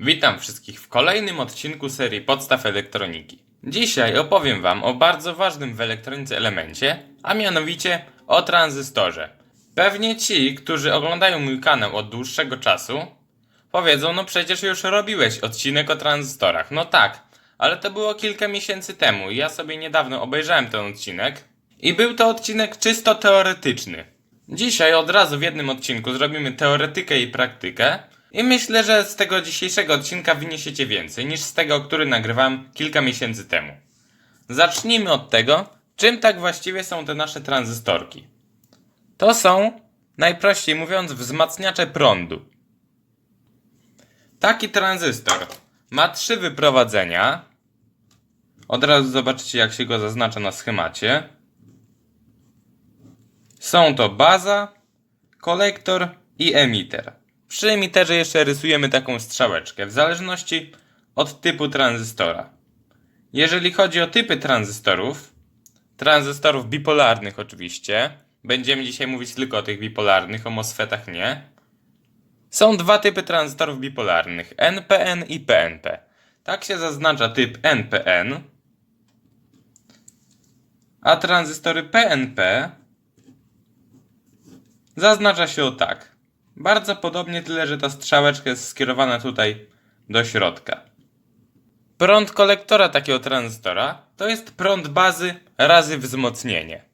Witam wszystkich w kolejnym odcinku serii Podstaw Elektroniki. Dzisiaj opowiem Wam o bardzo ważnym w elektronice elemencie, a mianowicie o tranzystorze. Pewnie ci, którzy oglądają mój kanał od dłuższego czasu, powiedzą, no przecież już robiłeś odcinek o tranzystorach. No tak, ale to było kilka miesięcy temu i ja sobie niedawno obejrzałem ten odcinek i był to odcinek czysto teoretyczny. Dzisiaj od razu w jednym odcinku zrobimy teoretykę i praktykę i myślę, że z tego dzisiejszego odcinka wyniesiecie więcej niż z tego, który nagrywałem kilka miesięcy temu. Zacznijmy od tego, czym tak właściwie są te nasze tranzystorki. To są, najprościej mówiąc, wzmacniacze prądu. Taki tranzystor ma trzy wyprowadzenia. Od razu zobaczycie, jak się go zaznacza na schemacie. Są to baza, kolektor i emiter. Przy emiterze jeszcze rysujemy taką strzałeczkę, w zależności od typu tranzystora. Jeżeli chodzi o typy tranzystorów, tranzystorów bipolarnych oczywiście, będziemy dzisiaj mówić tylko o tych bipolarnych, o MOSFETach nie. Są dwa typy tranzystorów bipolarnych, NPN i PNP. Tak się zaznacza typ NPN, a tranzystory PNP Zaznacza się o tak. Bardzo podobnie, tyle że ta strzałeczka jest skierowana tutaj do środka. Prąd kolektora takiego tranzystora to jest prąd bazy razy wzmocnienie.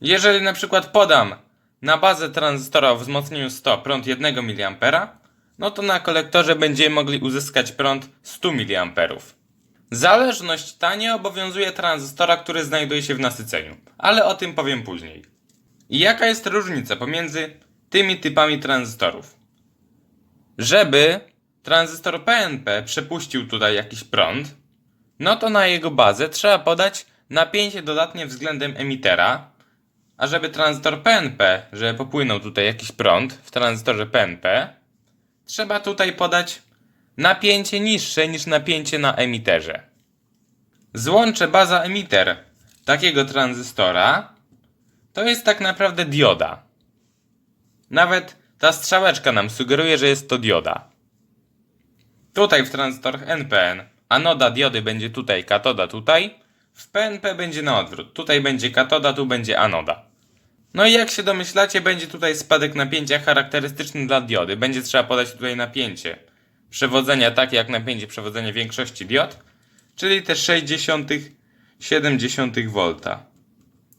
Jeżeli na przykład podam na bazę tranzystora o wzmocnieniu 100 prąd 1 mA, no to na kolektorze będziemy mogli uzyskać prąd 100 mA. Zależność ta nie obowiązuje tranzystora, który znajduje się w nasyceniu, ale o tym powiem później. I jaka jest różnica pomiędzy tymi typami tranzystorów? Żeby tranzystor PNP przepuścił tutaj jakiś prąd, no to na jego bazę trzeba podać napięcie dodatnie względem emitera, a żeby tranzystor PNP, żeby popłynął tutaj jakiś prąd w tranzystorze PNP, trzeba tutaj podać napięcie niższe niż napięcie na emiterze. Złącze baza-emiter takiego tranzystora to jest tak naprawdę dioda. Nawet ta strzałeczka nam sugeruje, że jest to dioda. Tutaj w tranzystorach NPN anoda diody będzie tutaj, katoda tutaj. W PNP będzie na odwrót. Tutaj będzie katoda, tu będzie anoda. No i jak się domyślacie, będzie tutaj spadek napięcia charakterystyczny dla diody. Będzie trzeba podać tutaj napięcie przewodzenia takie jak napięcie przewodzenia większości diod, czyli te 0,6-0,7 V.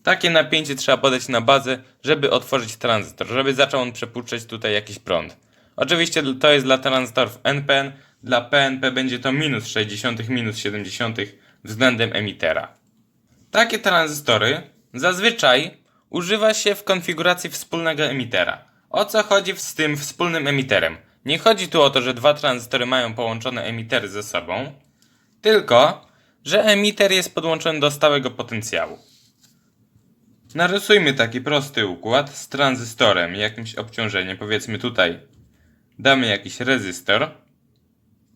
Takie napięcie trzeba podać na bazę, żeby otworzyć tranzystor, żeby zaczął on przepuszczać tutaj jakiś prąd. Oczywiście to jest dla tranzystorów NPN, dla PNP będzie to minus 60, minus 70 względem emitera. Takie tranzystory zazwyczaj używa się w konfiguracji wspólnego emitera. O co chodzi z tym wspólnym emiterem? Nie chodzi tu o to, że dwa tranzystory mają połączone emitery ze sobą, tylko że emiter jest podłączony do stałego potencjału. Narysujmy taki prosty układ z tranzystorem jakimś obciążeniem. Powiedzmy tutaj damy jakiś rezystor.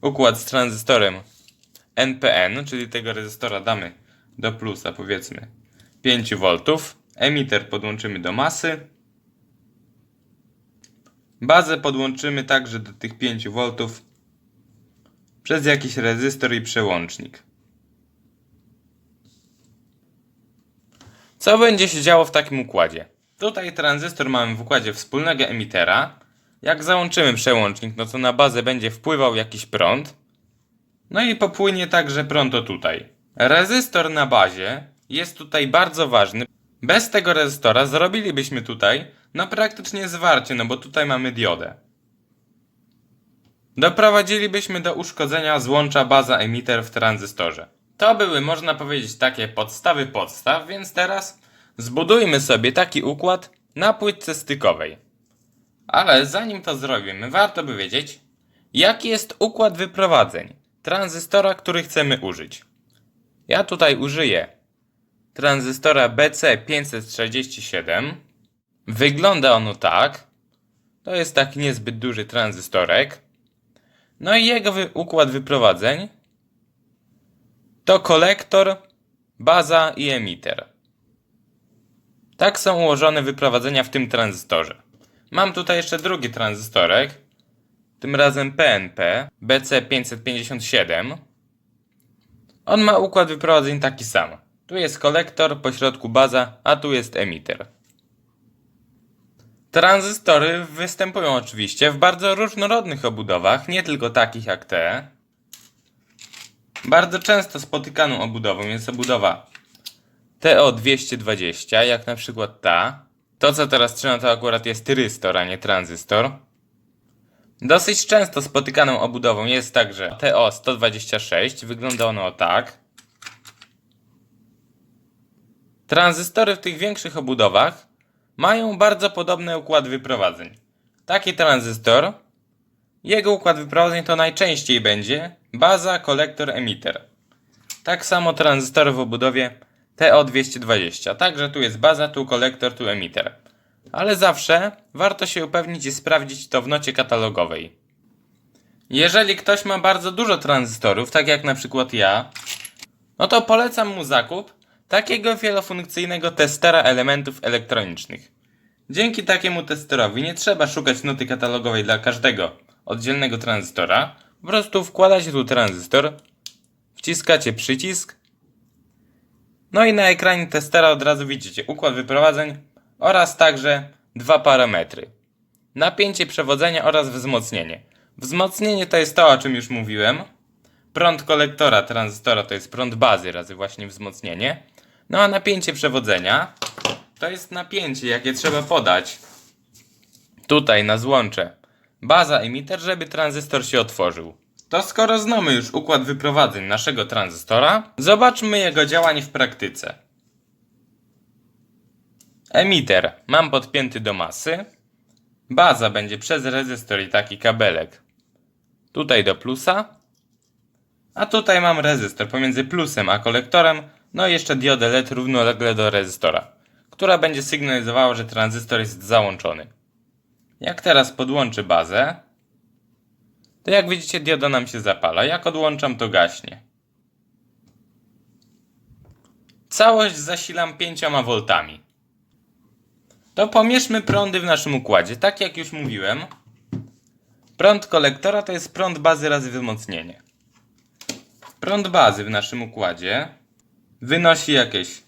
Układ z tranzystorem NPN, czyli tego rezystora damy do plusa powiedzmy 5 V. Emiter podłączymy do masy. Bazę podłączymy także do tych 5 V przez jakiś rezystor i przełącznik. Co będzie się działo w takim układzie? Tutaj tranzystor mamy w układzie wspólnego emitera. Jak załączymy przełącznik, no to na bazę będzie wpływał jakiś prąd. No i popłynie także prąd o tutaj. Rezystor na bazie jest tutaj bardzo ważny. Bez tego rezystora zrobilibyśmy tutaj no praktycznie zwarcie, no bo tutaj mamy diodę. Doprowadzilibyśmy do uszkodzenia złącza baza-emiter w tranzystorze. To były, można powiedzieć, takie podstawy podstaw, więc teraz zbudujmy sobie taki układ na płytce stykowej. Ale zanim to zrobimy, warto by wiedzieć, jaki jest układ wyprowadzeń tranzystora, który chcemy użyć. Ja tutaj użyję tranzystora BC547. Wygląda ono tak. To jest taki niezbyt duży tranzystorek. No i jego układ wyprowadzeń to kolektor, baza i emiter. Tak są ułożone wyprowadzenia w tym tranzystorze. Mam tutaj jeszcze drugi tranzystorek. tym razem PNP BC557. On ma układ wyprowadzeń taki sam. Tu jest kolektor, po środku baza, a tu jest emiter. Tranzystory występują oczywiście w bardzo różnorodnych obudowach, nie tylko takich jak te. Bardzo często spotykaną obudową jest obudowa TO220, jak na przykład ta. To co teraz trzymam to akurat jest tyrystor, a nie tranzystor. Dosyć często spotykaną obudową jest także TO126, wygląda ono tak. Tranzystory w tych większych obudowach mają bardzo podobny układ wyprowadzeń. Taki tranzystor, jego układ wyprowadzeń to najczęściej będzie baza, kolektor, emiter. Tak samo tranzystory w obudowie TO220. Także tu jest baza, tu kolektor, tu emiter. Ale zawsze warto się upewnić i sprawdzić to w nocie katalogowej. Jeżeli ktoś ma bardzo dużo tranzystorów, tak jak na przykład ja, no to polecam mu zakup takiego wielofunkcyjnego testera elementów elektronicznych. Dzięki takiemu testerowi nie trzeba szukać nuty katalogowej dla każdego oddzielnego tranzystora. Po prostu wkładacie tu tranzystor, wciskacie przycisk, no i na ekranie testera od razu widzicie układ wyprowadzeń oraz także dwa parametry. Napięcie przewodzenia oraz wzmocnienie. Wzmocnienie to jest to, o czym już mówiłem. Prąd kolektora tranzystora to jest prąd bazy razy właśnie wzmocnienie. No a napięcie przewodzenia to jest napięcie, jakie trzeba podać tutaj na złącze baza emiter, żeby tranzystor się otworzył. To skoro znamy już układ wyprowadzeń naszego tranzystora, zobaczmy jego działanie w praktyce. Emiter mam podpięty do masy. Baza będzie przez rezystor i taki kabelek tutaj do plusa. A tutaj mam rezystor pomiędzy plusem a kolektorem, no i jeszcze diodę LED równolegle do rezystora, która będzie sygnalizowała, że tranzystor jest załączony. Jak teraz podłączę bazę, to jak widzicie dioda nam się zapala. Jak odłączam to gaśnie. Całość zasilam 5 V. To pomierzmy prądy w naszym układzie. Tak jak już mówiłem, prąd kolektora to jest prąd bazy razy wzmocnienie. Prąd bazy w naszym układzie wynosi jakieś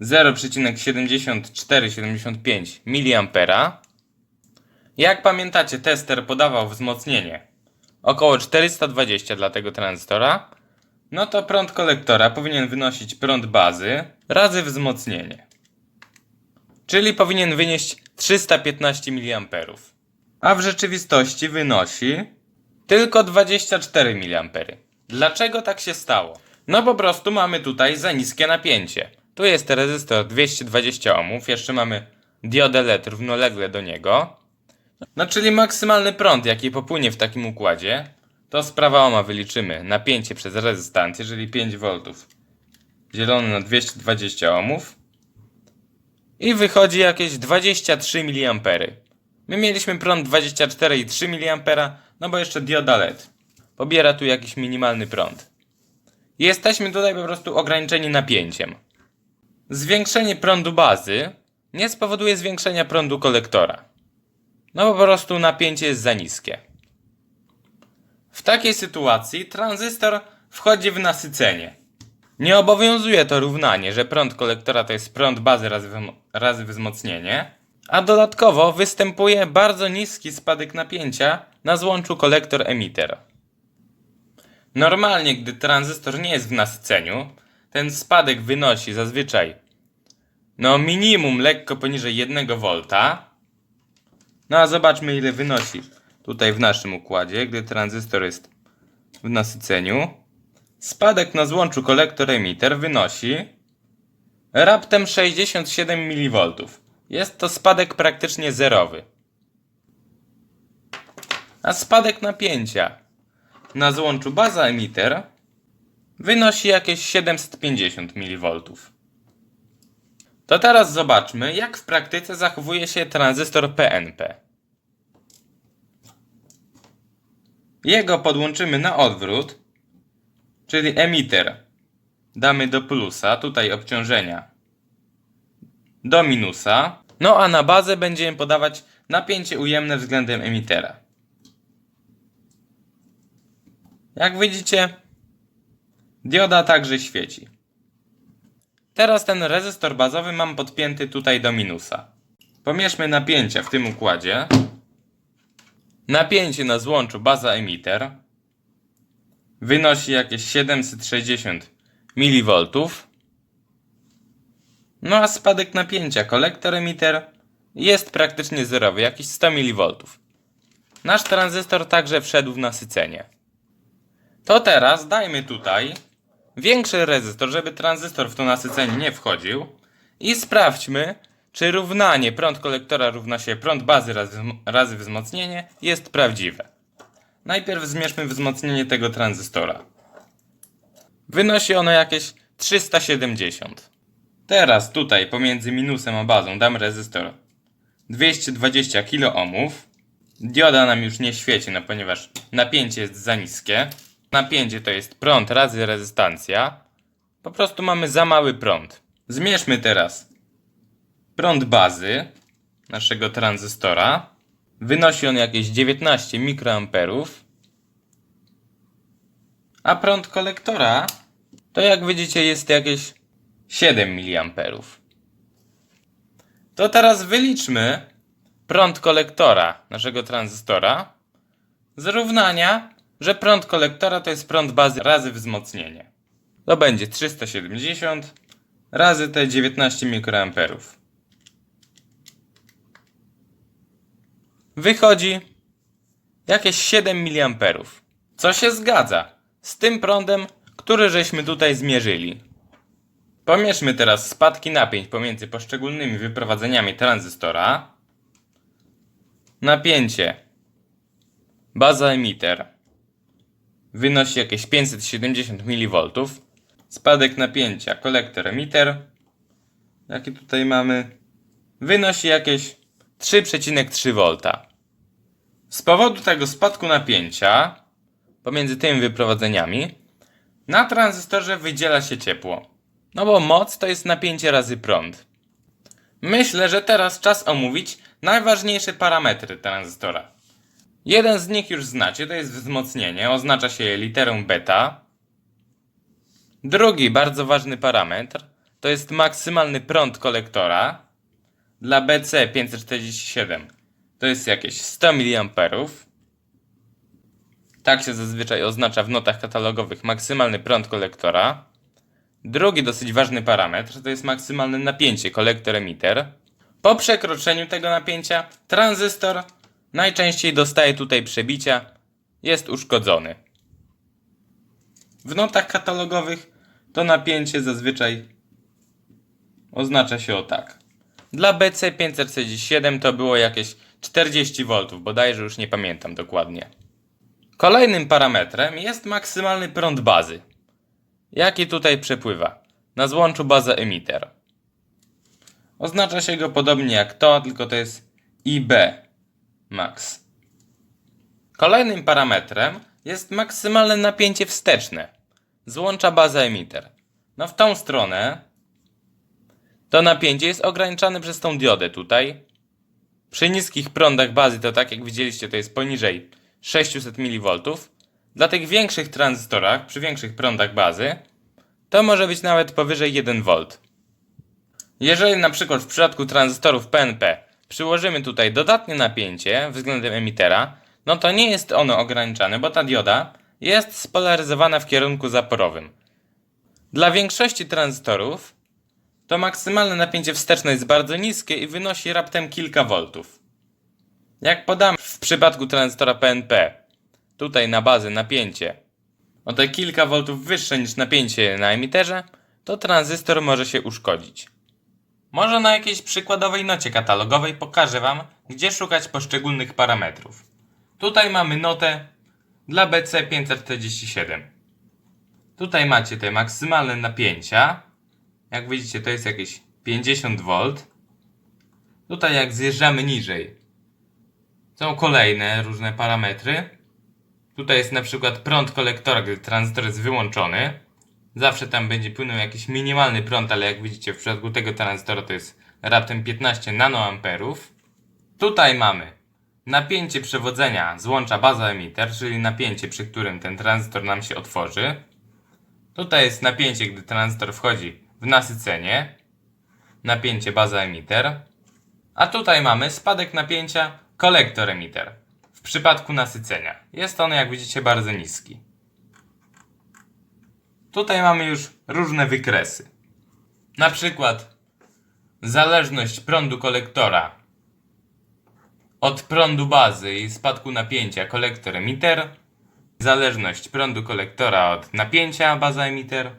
0,7475 mA. Jak pamiętacie, tester podawał wzmocnienie około 420 dla tego tranzystora. No to prąd kolektora powinien wynosić prąd bazy razy wzmocnienie. Czyli powinien wynieść 315 mA. A w rzeczywistości wynosi tylko 24 mA. Dlaczego tak się stało? No po prostu mamy tutaj za niskie napięcie. Tu jest rezystor 220 ohmów, jeszcze mamy diodę LED równolegle do niego. No czyli maksymalny prąd, jaki popłynie w takim układzie, to z prawa ohma wyliczymy napięcie przez rezystancję, czyli 5V dzielone na 220 ohmów i wychodzi jakieś 23 mA. My mieliśmy prąd 24,3 mA, no bo jeszcze dioda LED. Pobiera tu jakiś minimalny prąd. Jesteśmy tutaj po prostu ograniczeni napięciem. Zwiększenie prądu bazy nie spowoduje zwiększenia prądu kolektora. No po prostu napięcie jest za niskie. W takiej sytuacji tranzystor wchodzi w nasycenie. Nie obowiązuje to równanie, że prąd kolektora to jest prąd bazy razy, razy wzmocnienie, a dodatkowo występuje bardzo niski spadek napięcia na złączu kolektor-emitter. Normalnie, gdy tranzystor nie jest w nasyceniu, ten spadek wynosi zazwyczaj no minimum lekko poniżej 1 V. No a zobaczmy ile wynosi tutaj w naszym układzie, gdy tranzystor jest w nasyceniu. Spadek na złączu kolektor-emitter wynosi raptem 67 mV. Jest to spadek praktycznie zerowy. A spadek napięcia na złączu baza-emitter wynosi jakieś 750 mV. To teraz zobaczmy, jak w praktyce zachowuje się tranzystor PNP. Jego podłączymy na odwrót, czyli emiter damy do plusa, tutaj obciążenia do minusa, no a na bazę będziemy podawać napięcie ujemne względem emitera. Jak widzicie, dioda także świeci. Teraz ten rezystor bazowy mam podpięty tutaj do minusa. Pomierzmy napięcia w tym układzie. Napięcie na złączu baza emitter wynosi jakieś 760 mV. No a spadek napięcia kolektor emitter jest praktycznie zerowy, jakieś 100 mV. Nasz tranzystor także wszedł w nasycenie. To teraz dajmy tutaj większy rezystor, żeby tranzystor w to nasycenie nie wchodził i sprawdźmy, czy równanie prąd kolektora równa się prąd bazy razy, wzmocnienie jest prawdziwe. Najpierw zmierzmy wzmocnienie tego tranzystora. Wynosi ono jakieś 370. Teraz tutaj pomiędzy minusem a bazą dam rezystor 220 kΩ. Dioda nam już nie świeci, no ponieważ napięcie jest za niskie. Napięcie to jest prąd razy rezystancja. Po prostu mamy za mały prąd. Zmierzmy teraz prąd bazy naszego tranzystora. Wynosi on jakieś 19 mikroamperów. A prąd kolektora to jak widzicie jest jakieś 7 miliamperów. To teraz wyliczmy prąd kolektora naszego tranzystora z równania, że prąd kolektora to jest prąd bazy razy wzmocnienie. To będzie 370 razy te 19 mikroamperów. Wychodzi jakieś 7 miliamperów. Co się zgadza z tym prądem, który żeśmy tutaj zmierzyli. Pomierzmy teraz spadki napięć pomiędzy poszczególnymi wyprowadzeniami tranzystora. Napięcie baza emitter wynosi jakieś 570 mV. Spadek napięcia kolektor emitter, jaki tutaj mamy, wynosi jakieś 3,3 V. Z powodu tego spadku napięcia pomiędzy tymi wyprowadzeniami na tranzystorze wydziela się ciepło. No bo moc to jest napięcie razy prąd. Myślę, że teraz czas omówić najważniejsze parametry tranzystora. Jeden z nich już znacie, to jest wzmocnienie, oznacza się je literą beta. Drugi bardzo ważny parametr to jest maksymalny prąd kolektora. Dla BC547 to jest jakieś 100 mA. Tak się zazwyczaj oznacza w notach katalogowych maksymalny prąd kolektora. Drugi dosyć ważny parametr to jest maksymalne napięcie kolektor emitter. Po przekroczeniu tego napięcia tranzystor najczęściej dostaje tutaj przebicia, jest uszkodzony. W notach katalogowych to napięcie zazwyczaj oznacza się o tak. Dla BC547 to było jakieś 40 V, bodajże już nie pamiętam dokładnie. Kolejnym parametrem jest maksymalny prąd bazy. Jaki tutaj przepływa? Na złączu baza emitter. Oznacza się go podobnie jak to, tylko to jest IB max. Kolejnym parametrem jest maksymalne napięcie wsteczne. Złącza baza emitter. No w tą stronę to napięcie jest ograniczane przez tą diodę tutaj. Przy niskich prądach bazy to tak jak widzieliście to jest poniżej 600 mV. Dla tych większych tranzystorach, przy większych prądach bazy, to może być nawet powyżej 1 V. Jeżeli na przykład w przypadku tranzystorów PNP przyłożymy tutaj dodatnie napięcie względem emitera, no to nie jest ono ograniczane, bo ta dioda jest spolaryzowana w kierunku zaporowym. Dla większości tranzystorów to maksymalne napięcie wsteczne jest bardzo niskie i wynosi raptem kilka voltów. Jak podam w przypadku tranzystora PNP, tutaj na bazę napięcie o te kilka voltów wyższe niż napięcie na emiterze, to tranzystor może się uszkodzić. Może na jakiejś przykładowej nocie katalogowej pokażę Wam, gdzie szukać poszczególnych parametrów. Tutaj mamy notę dla BC547. Tutaj macie te maksymalne napięcia. Jak widzicie, to jest jakieś 50 V. Tutaj jak zjeżdżamy niżej, są kolejne różne parametry. Tutaj jest na przykład prąd kolektora, gdy tranzystor jest wyłączony. Zawsze tam będzie płynął jakiś minimalny prąd, ale jak widzicie w przypadku tego tranzystora to jest raptem 15 nanoamperów. Tutaj mamy napięcie przewodzenia złącza baza emitter, czyli napięcie, przy którym ten tranzystor nam się otworzy. Tutaj jest napięcie, gdy tranzystor wchodzi w nasycenie. Napięcie baza emitter. A tutaj mamy spadek napięcia kolektor emitter. W przypadku nasycenia. Jest on, jak widzicie, bardzo niski. Tutaj mamy już różne wykresy. Na przykład zależność prądu kolektora od prądu bazy i spadku napięcia kolektor emitter, zależność prądu kolektora od napięcia baza emitter.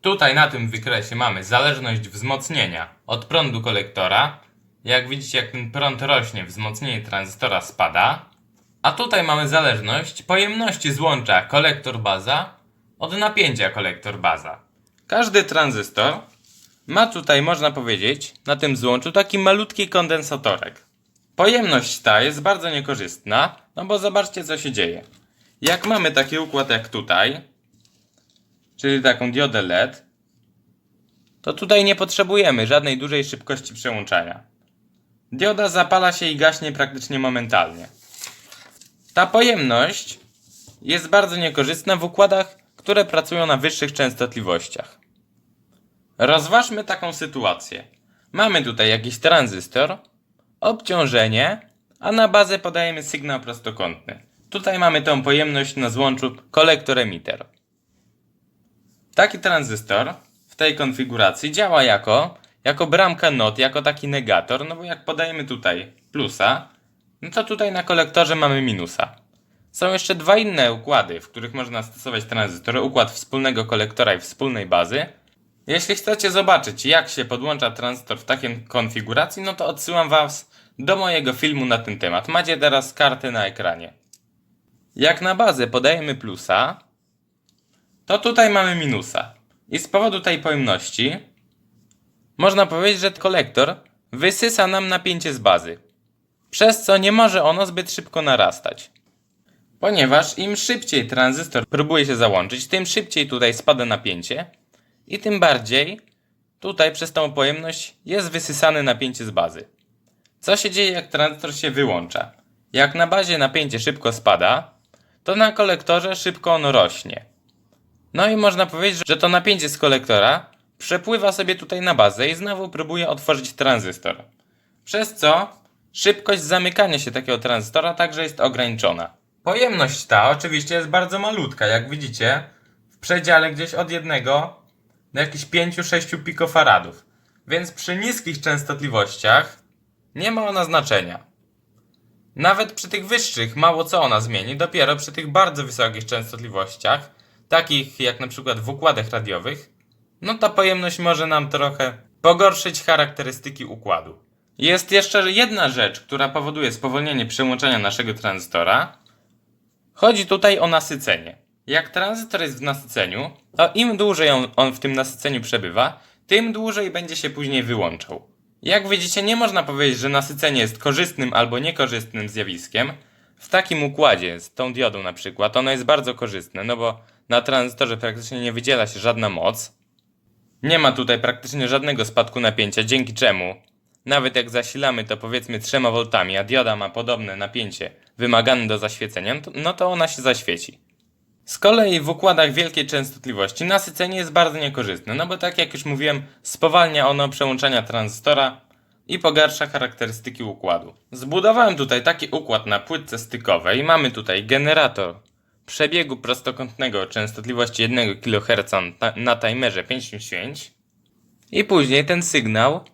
Tutaj na tym wykresie mamy zależność wzmocnienia od prądu kolektora. Jak widzicie, jak ten prąd rośnie, wzmocnienie tranzystora spada. A tutaj mamy zależność pojemności złącza kolektor baza od napięcia kolektor baza. Każdy tranzystor ma tutaj, można powiedzieć, na tym złączu taki malutki kondensatorek. Pojemność ta jest bardzo niekorzystna, no bo zobaczcie co się dzieje. Jak mamy taki układ jak tutaj, czyli taką diodę LED, to tutaj nie potrzebujemy żadnej dużej szybkości przełączania. Dioda zapala się i gaśnie praktycznie momentalnie. Ta pojemność jest bardzo niekorzystna w układach, które pracują na wyższych częstotliwościach. Rozważmy taką sytuację. Mamy tutaj jakiś tranzystor, obciążenie, a na bazę podajemy sygnał prostokątny. Tutaj mamy tą pojemność na złączu kolektor-emitter. Taki tranzystor w tej konfiguracji działa jako, jako bramka NOT, jako taki negator, no bo jak podajemy tutaj plusa, no to tutaj na kolektorze mamy minusa. Są jeszcze dwa inne układy, w których można stosować tranzystory. Układ wspólnego kolektora i wspólnej bazy. Jeśli chcecie zobaczyć, jak się podłącza tranzystor w takiej konfiguracji, no to odsyłam Was do mojego filmu na ten temat. Macie teraz kartę na ekranie. Jak na bazę podajemy plusa, to tutaj mamy minusa. I z powodu tej pojemności można powiedzieć, że kolektor wysysa nam napięcie z bazy, przez co nie może ono zbyt szybko narastać. Ponieważ im szybciej tranzystor próbuje się załączyć, tym szybciej tutaj spada napięcie i tym bardziej tutaj przez tą pojemność jest wysysane napięcie z bazy. Co się dzieje jak tranzystor się wyłącza? Jak na bazie napięcie szybko spada, to na kolektorze szybko ono rośnie. No i można powiedzieć, że to napięcie z kolektora przepływa sobie tutaj na bazę i znowu próbuje otworzyć tranzystor. Przez co szybkość zamykania się takiego tranzystora także jest ograniczona. Pojemność ta oczywiście jest bardzo malutka, jak widzicie, w przedziale gdzieś od 1 do jakichś 5-6 pikofaradów. Więc przy niskich częstotliwościach nie ma ona znaczenia. Nawet przy tych wyższych mało co ona zmieni, dopiero przy tych bardzo wysokich częstotliwościach, takich jak na przykład w układach radiowych, no ta pojemność może nam trochę pogorszyć charakterystyki układu. Jest jeszcze jedna rzecz, która powoduje spowolnienie przełączania naszego tranzystora. Chodzi tutaj o nasycenie. Jak tranzystor jest w nasyceniu, to im dłużej on, on w tym nasyceniu przebywa, tym dłużej będzie się później wyłączał. Jak widzicie, nie można powiedzieć, że nasycenie jest korzystnym albo niekorzystnym zjawiskiem. W takim układzie, z tą diodą na przykład, ono jest bardzo korzystne, no bo na tranzystorze praktycznie nie wydziela się żadna moc. Nie ma tutaj praktycznie żadnego spadku napięcia, dzięki czemu nawet jak zasilamy to powiedzmy 3 V, a dioda ma podobne napięcie wymagane do zaświecenia, no to- ona się zaświeci. Z kolei w układach wielkiej częstotliwości nasycenie jest bardzo niekorzystne, no bo tak jak już mówiłem, spowalnia ono przełączania tranzystora i pogarsza charakterystyki układu. Zbudowałem tutaj taki układ na płytce stykowej. Mamy tutaj generator przebiegu prostokątnego częstotliwości 1 kHz na, timerze 55 i później ten sygnał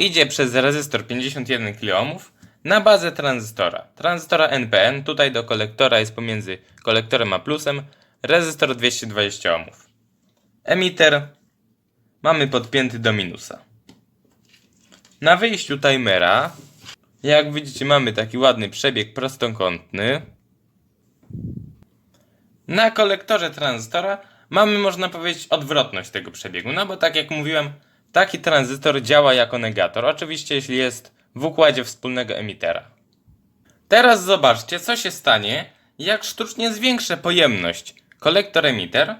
idzie przez rezystor 51 kΩ na bazę tranzystora. Tranzystora NPN, tutaj do kolektora jest pomiędzy kolektorem a plusem rezystor 220 ohmów. Emiter mamy podpięty do minusa. Na wyjściu timera, jak widzicie, mamy taki ładny przebieg prostokątny. Na kolektorze tranzystora mamy, można powiedzieć, odwrotność tego przebiegu. No bo tak jak mówiłem, taki tranzystor działa jako negator. Oczywiście, jeśli jest w układzie wspólnego emitera. Teraz zobaczcie, co się stanie, jak sztucznie zwiększę pojemność kolektor emiter,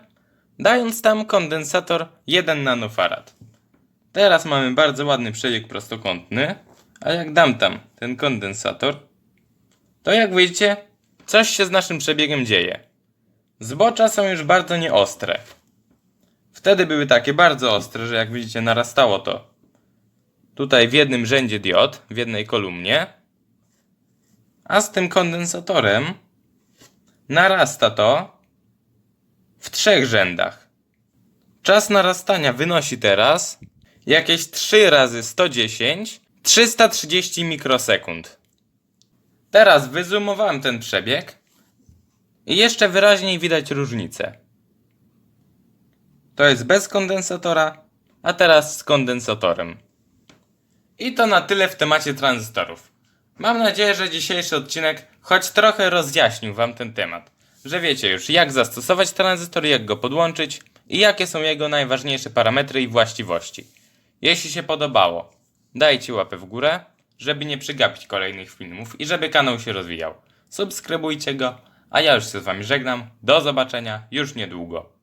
dając tam kondensator 1 nanofarad. Teraz mamy bardzo ładny przebieg prostokątny, A jak dam tam ten kondensator, to jak widzicie, coś się z naszym przebiegiem dzieje. Zbocza są już bardzo nieostre. Wtedy były takie bardzo ostre, że jak widzicie narastało to tutaj w jednym rzędzie diod, w jednej kolumnie, a z tym kondensatorem narasta to w trzech rzędach. Czas narastania wynosi teraz jakieś 3 razy 110 330 mikrosekund. Teraz wyzoomowałem ten przebieg i jeszcze wyraźniej widać różnicę. To jest bez kondensatora, a teraz z kondensatorem. I to na tyle w temacie tranzystorów. Mam nadzieję, że dzisiejszy odcinek choć trochę rozjaśnił Wam ten temat. Że wiecie już jak zastosować tranzystor, jak go podłączyć i jakie są jego najważniejsze parametry i właściwości. Jeśli się podobało, dajcie łapę w górę, żeby nie przegapić kolejnych filmów i żeby kanał się rozwijał. Subskrybujcie go, a ja już się z Wami żegnam. Do zobaczenia już niedługo.